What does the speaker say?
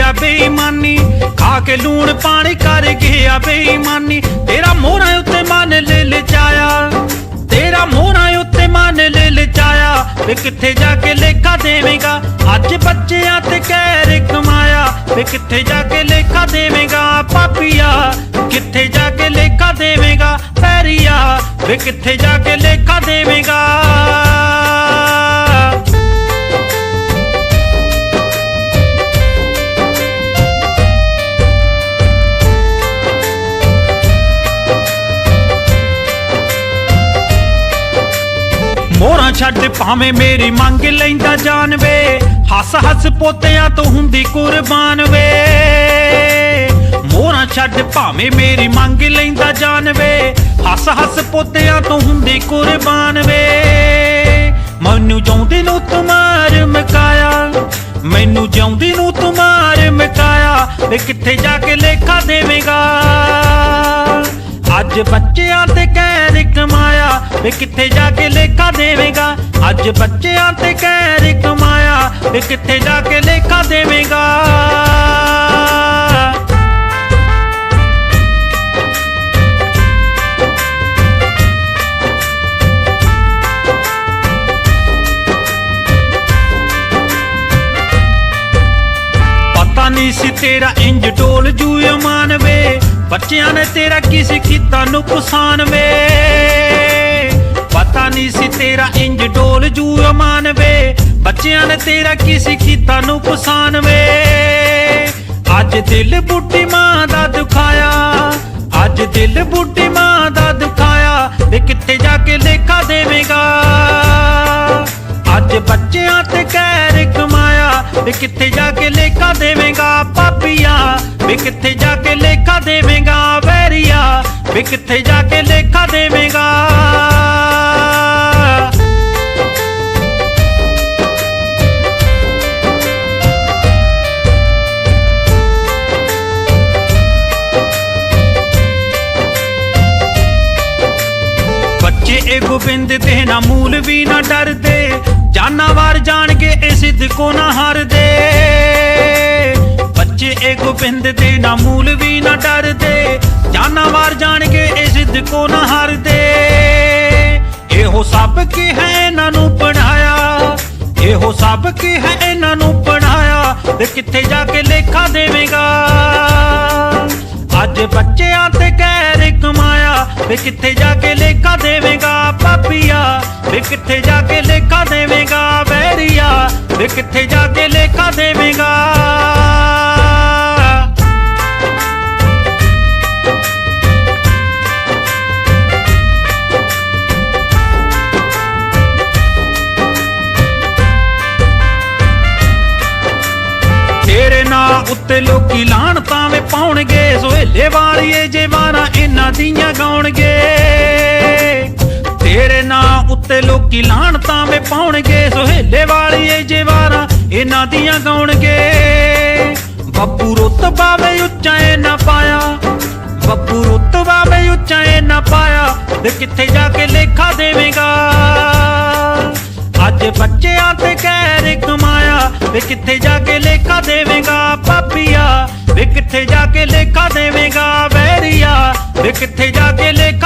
ਗਿਆ ਬੇਈਮਾਨੀ, ਖਾ ਕੇ ਲੂਣ ਪਾਣੀ ਕਰ ਗਿਆ ਬੇਈਮਾਨੀ। ਤੇਰਾ ਮੋਹਰਾਂ ਉੱਤੇ ਮਨ ਲੈ ਲਚਾਇਆ ਤੇਰਾ ਮੋਹਰਾਂ ਉੱਤੇ ਮਨ ਲੈ ਲਚਾਇਆ ਵੇ ਕਿੱਥੇ ਜਾ ਕੇ ਲੇਖਾ ਦੇਵੇਂਗਾ? ਅੱਜ ਬੱਚਿਆਂ ਤੇ ਕਹਿਰ ਕਮਾਇਆ। ਵੇ ਕਿੱਥੇ ਜਾ ਕੇ ਲੇਖਾ ਦੇਵੇਂਗਾ ਪਾਪੀਆ? ਕਿੱਥੇ ਜਾ ਕੇ ਲੇਖਾ ਦੇਵੇਂਗਾ ਪੈਰੀਆ? ਵੇ ਕਿੱਥੇ ਜਾ ਕੇ ਲੇਖਾ ਦੇਵੇਂਗਾ? ਮੋਹਰਾਂ ਛੱਡ ਭਾਵੇਂ ਮੇਰੀ ਮੰਗ ਲੈਂਦਾ ਜਾਨ ਵੇ ਹੱਸ ਹੱਸ ਪੋਤਿਆਂ ਤੋਂ ਹੁੰਦੀ ਕੁਰਬਾਨ ਵੇ। ਮੋਹਰਾਂ ਛੱਡ ਭਾਵੇਂ ਮੇਰੀ ਮੰਗ ਲੈਂਦਾ ਜਾਨ ਵੇ ਹੱਸ ਹੱਸ ਪੋਤਿਆਂ ਤੋਂ ਹੁੰਦੀ ਕੁਰਬਾਨ ਵੇ। ਮੈਨੂੰ ਜਾਉਂਦੀ ਨੂੰ ਤੁਮਾਰ ਮਕਾਇਆ। ਮੈਨੂੰ ਜਾਉਂਦੀ ਨੂੰ ਤੁਮਾਰ ਮਕਾਇਆ। ਵੇ ਕਿੱਥੇ ਜਾ ਕੇ ਲੇਖਾ ਦੇਵੇਂਗਾ? ਅੱਜ ਬੱਚਿਆਂ ਤੇ ਕਹਿਰ ਵੇ ਕਿੱਥੇ ਜਾ ਕੇ ਲੇਖਾ ਦੇਵੇਂਗਾ? ਅੱਜ ਬੱਚਿਆਂ ਤੇ ਕਹਿਰ ਕਮਾਇਆ ਵੇ ਕਿੱਥੇ ਜਾ ਕੇ ਲੇਖਾ ਦੇਵੇਂਗਾ? ਪਤਾ ਨਹੀਂ ਸੀ ਤੇਰਾ ਇੰਜ ਡੋਲ ਜੂ ਅਮਾਨ ਵੇ। ਬੱਚਿਆਂ ਨੇ ਤੇਰਾ ਕਿਸੇ ਕੀਤਾ ਨੁਕਸਾਨ ਵੇ? ਨਹੀਂ ਸੀ ਤੇਰਾ ਇੰਜ ਡੋਲ ਜੂ ਅਮਾਨ ਵੇ। ਬੱਚਿਆਂ ਨੇ ਤੇਰਾ ਕਿਸੇ ਕੀਤਾ ਨੁਕਸਾਨ ਵੇ। ਅੱਜ ਦਿਲ ਬੁੱਢੀ ਮਾਂ ਦਾ ਦੁਖਾਇਆ, ਅੱਜ ਦਿਲ ਬੁੱਢੀ ਮਾਂ ਦਾ ਦੁਖਾਇਆ, ਵੇ ਕਿੱਥੇ ਜਾ ਕੇ ਲੇਖਾ ਦੇਵੇਂਗਾ? ਅੱਜ ਬੱਚਿਆਂ ਤੇ ਕਹਿਰ ਕਮਾਇਆ, ਵੇ ਕਿੱਥੇ ਜਾ ਕੇ ਲੇਖਾ ਦੇਵੇਂਗਾ ਪਾਪੀਆ? ਵੇ ਕਿੱਥੇ ਜਾ ਕੇ ਲੇਖਾ ਦੇਵੇਂਗਾ ਵੈਰੀਆ? ਵੇ ਕਿੱਥੇ ਜਾ ਕੇ ਲੇਖਾ ਦੇਵੇਂਗਾ ਇਹ ਗੋਬਿੰਦ ਤੇ ਨਾ ਮੂਲ ਵੀ ਨਾ ਡਰਦੇ। ਜਾਨਾਵਾਰ ਜਾਣਗੇ ਇਹ ਸਿੱਧ ਕੋ ਨਾ ਹਾਰਦੇ। ਬੱਚੇ ਇਹ ਗੋਬਿੰਦ ਦੇ ਨਾ ਮੂਲ ਵੀ ਨਾ ਡਰਦੇ। ਜਾਨਾਵਾਰ ਜਾਣਗੇ ਇਹ ਸਿੱਧ ਕੋ ਨਾ ਹਾਰਦੇ। ਇਹੋ ਸਭ ਕੀ ਹੈ ਇਹਨਾਂ ਨੂੰ ਪੜਾਇਆ ਇਹੋ ਸਭ ਕੀ ਹੈ ਇਹਨਾਂ ਨੂੰ ਪੜਾਇਆ ਤੇ ਕਿੱਥੇ ਜਾ ਕੇ ਲੇਖਾ ਦੇਵੇਂਗਾ? ਅੱਜ ਬੱਚਿਆਂ ਤੇ ਕਹਿਰ ਕਮਾਇਆ। ਵੇ ਕਿੱਥੇ ਜਾ ਕੇ ਵੇ ਕਿੱਥੇ ਜਾ ਕੇ ਲੇਖਾ ਦੇਵੇਂਗਾ ਬੈਰੀਆ? ਵੇ ਕਿੱਥੇ ਜਾ ਕੇ ਲੇਖਾ ਦੇਵੇਂਗਾ? ਤੇਰੇ ਨਾਂ ਉੱਤੇ ਲੋਕੀ ਲਾਣ ਤਾਂ ਤਾਵੇਂ ਪਾਉਣਗੇ, ਸੋਹੇਲੇ ਵਾਲੀਏ ਜੇ ਵਾਰਾਂ ਇਹਨਾਂ ਦੀਆਂ ਗਾਉਣਗੇ। ਉੱਤੇ ਲੋਕੀ ਲਾਣ ਤਾਵੇਂ ਪਾਉਣਗੇ ਸੋਹੇਲੇ ਵਾਲੀਏ ਜੇ ਇਹਨਾਂ ਦੀਆਂ ਗਾਉਣਗੇ। ਬੱਬੂ ਰੁਤਬਾ ਵੇ ਉੱਚਾ ਏ ਨਾ ਪਾਇਆ, ਬੱਬੂ ਰੁਤਬਾ ਵੇ ਉੱਚਾ ਏ ਨਾ ਪਾਇਆ, ਤੇ ਕਿੱਥੇ ਜਾ ਕੇ ਲੇਖਾ ਦੇਵੇਂਗਾ? ਅੱਜ ਬੱਚਿਆਂ ਤੇ ਕਹਿਰ ਕਮਾਇਆ, ਵੇ ਕਿੱਥੇ ਜਾ ਕੇ ਲੇਖਾ ਦੇਵੇਂਗਾ ਪਾਪੀਆ ਵੇ ਕਿੱਥੇ ਜਾ ਕੇ ਲੇਖਾ ਦੇਵੇਂਗਾ ਵੈਰੀਆ? ਵੇ ਕਿੱਥੇ ਜਾ ਕੇ ਲੇਖਾ